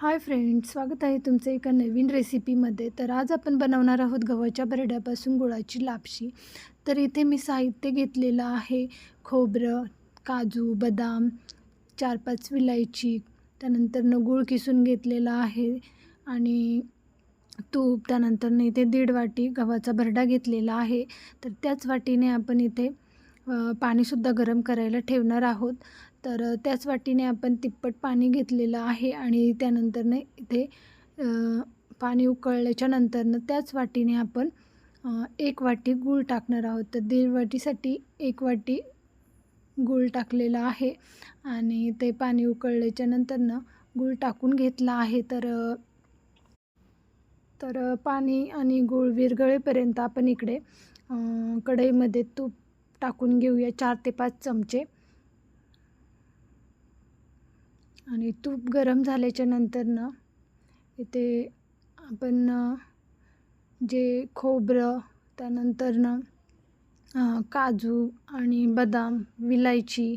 Hi friends स्वागत आहे तुमचं एका नवीन रेसिपीमध्ये. तर आज आपण बनवणार आहोत गव्हाच्या बरड्यापासून गुळाची लापशी. तर इथे मी साहित्य घेतलेलं आहे. खोबरं काजू बदाम चार पाच विलायची त्यानंतरनं गूळ किसून घेतलेला आहे. आणि तूप त्यानंतरनं इथे दीड वाटी गव्हाचा भरडा घेतलेला आहे. तर त्याच वाटीने आपण इथे पाणीसुद्धा गरम करायला ठेवणार आहोत. तर त्याच वाटीने आपण तिप्पट पाणी घेतलेलं आहे आणि त्यानंतरनं इथे पाणी उकळल्याच्या नंतरनं त्याच वाटीने आपण एक वाटी गूळ टाकणार आहोत. तर दीड वाटीसाठी एक वाटी गूळ टाकलेला आहे आणि ते पाणी उकळल्याच्या नंतरनं गूळ टाकून घेतला आहे. तर तर पाणी आणि गूळ विरघळेपर्यंत आपण इकडे कढईमध्ये तूप टाकून घेऊया चार ते पाच चमचे. आणि तूप गरम झाल्याच्या नंतरनं इथे आपण जे खोबरं त्यानंतरनं काजू आणि बदाम विलायची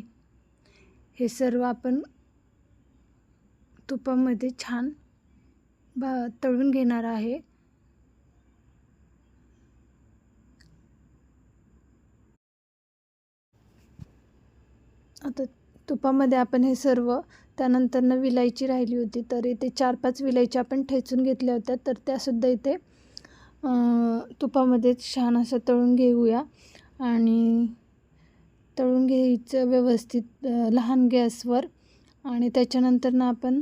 हे सर्व आपण तुपामध्ये छान भा तळून घेणार आहे. आता तुपामध्ये आपण हे सर्व त्यानंतरनं विलायची राहिली होती तर इथे चार पाच विलायची आपण ठेचून घेतल्या होत्या तर त्यासुद्धा इथे तुपामध्ये छान असं तळून घेऊया. आणि तळून घ्यायचं व्यवस्थित लहान गॅसवर. आणि त्याच्यानंतरनं आपण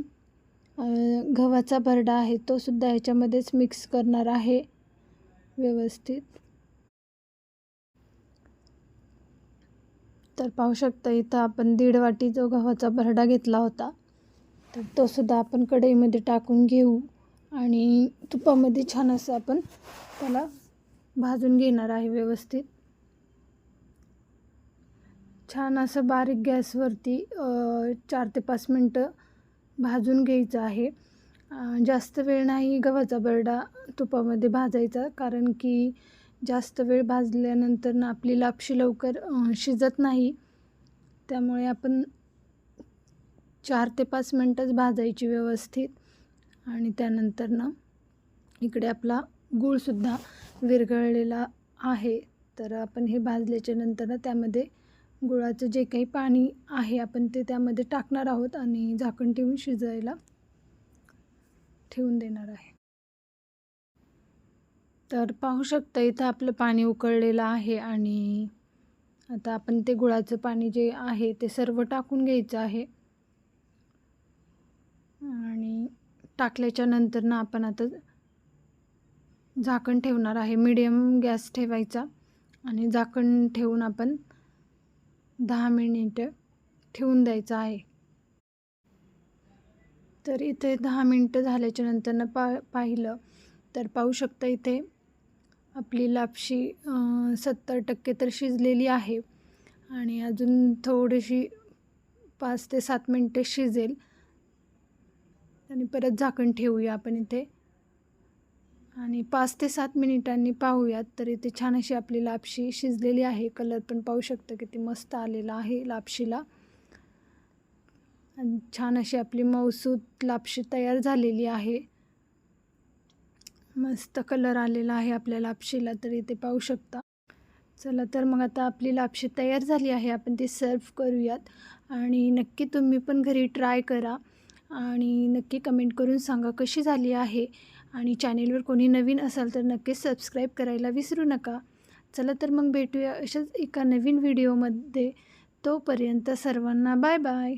गव्हाचा भरडा आहे तो सुद्धा ह्याच्यामध्येच मिक्स करणार आहे व्यवस्थित. तर पाहू शकता इथं आपण दीड वाटी जो गव्हाचा भरडा घेतला होता तर तोसुद्धा आपण कढईमध्ये टाकून घेऊ आणि तुपामध्ये छान असं आपण त्याला भाजून घेणार आहे व्यवस्थित. छान असं बारीक गॅसवरती चार ते पाच मिनटं भाजून घ्यायचं आहे. जास्त वेळ नाही गव्हाचा बरडा तुपामध्ये भाजायचा कारण की जास्त वेळ भाजल्यानंतर ना आपली लापशी लवकर शिजत नाही. त्यामुळे आपण चार ते पाच मिनटंच भाजायची व्यवस्थित. आणि त्यानंतर ना इकडे आपला गूळसुद्धा विरघळलेला आहे. तर आपण हे भाजल्याच्या नंतर ना त्यामध्ये गुळाचं जे काही पाणी आहे आपण ते त्यामध्ये टाकणार आहोत आणि झाकण ठेवून शिजायला ठेवून देणार आहे. तर पाहू शकता इथं आपलं पाणी उकळलेलं आहे आणि आता आपण ते गुळाचं पाणी जे आहे ते सर्व टाकून घ्यायचं आहे. आणि टाकल्याच्या नंतर आपण आता झाकण ठेवणार आहे. मीडियम गॅस ठेवायचा आणि झाकण ठेवून आपण दहा मिनिटं ठेवून द्यायचं आहे. तर इथे दहा मिनटं झाल्याच्या नंतरनं पा पाहिलं तर पाहू शकता इथे आपली लापशी सत्तर टक्के तर शिजलेली आहे. आणि अजून थोडीशी पाच ते सात मिनटे शिजेल. आणि परत झाकण ठेवूया आपण इथे. आणि पाच ते सात मिनिटांनी पाहूयात तर इथे छान अशी आपली लापशी शिजलेली आहे. कलर पण पाहू शकतं किती मस्त आलेला आहे लापशीला. आणि छान अशी आपली मौसूद लापशी तयार झालेली आहे. मस्त कलर आलेला आहे आपल्या लापशीला तर इथे पाहू शकता. चला तर मग आता आपली लापशी तयार झाली आहे. आपण ती सर्व करूयात. आणि नक्की तुम्ही पण घरी ट्राय करा. आणि नक्की कमेंट करून सांगा कशी झाली आहे. आणि चॅनेलवर कोणी नवीन असाल तर नक्कीच सबस्क्राईब करायला विसरू नका. चला तर मग भेटूया अशाच एका नवीन व्हिडिओमध्ये. तोपर्यंत सर्वांना बाय बाय.